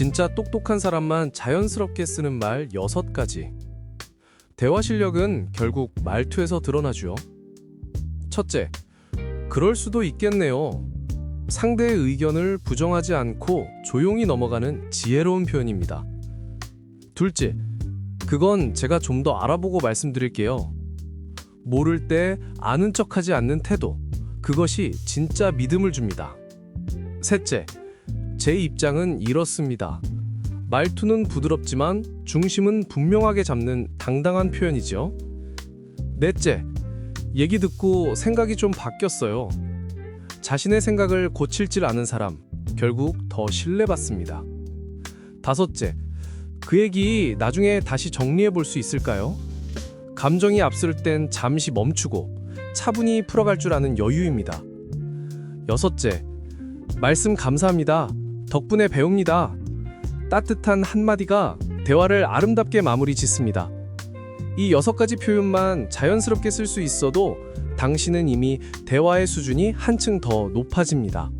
진짜 똑똑한 사람만 자연스럽게 쓰는 말 6가지. 대화 실력은 결국 말투에서 드러나죠. 첫째, 그럴 수도 있겠네요. 상대의 의견을 부정하지 않고 조용히 넘어가는 지혜로운 표현입니다. 둘째, 그건 제가 좀 더 알아보고 말씀드릴게요. 모를 때 아는 척하지 않는 태도. 그것이 진짜 믿음을 줍니다. 셋째, 제 입장은 이렇습니다. 말투는 부드럽지만 중심은 분명하게 잡는 당당한 표현이죠. 넷째, 얘기 듣고 생각이 좀 바뀌었어요. 자신의 생각을 고칠 줄 아는 사람, 결국 더 신뢰받습니다. 다섯째, 그 얘기 나중에 다시 정리해 볼 수 있을까요? 감정이 앞설 땐 잠시 멈추고 차분히 풀어갈 줄 아는 여유입니다. 여섯째, 말씀 감사합니다. 덕분에 배웁니다. 따뜻한 한마디가 대화를 아름답게 마무리 짓습니다. 이 여섯 가지 표현만 자연스럽게 쓸 수 있어도 당신은 이미 대화의 수준이 한층 더 높아집니다.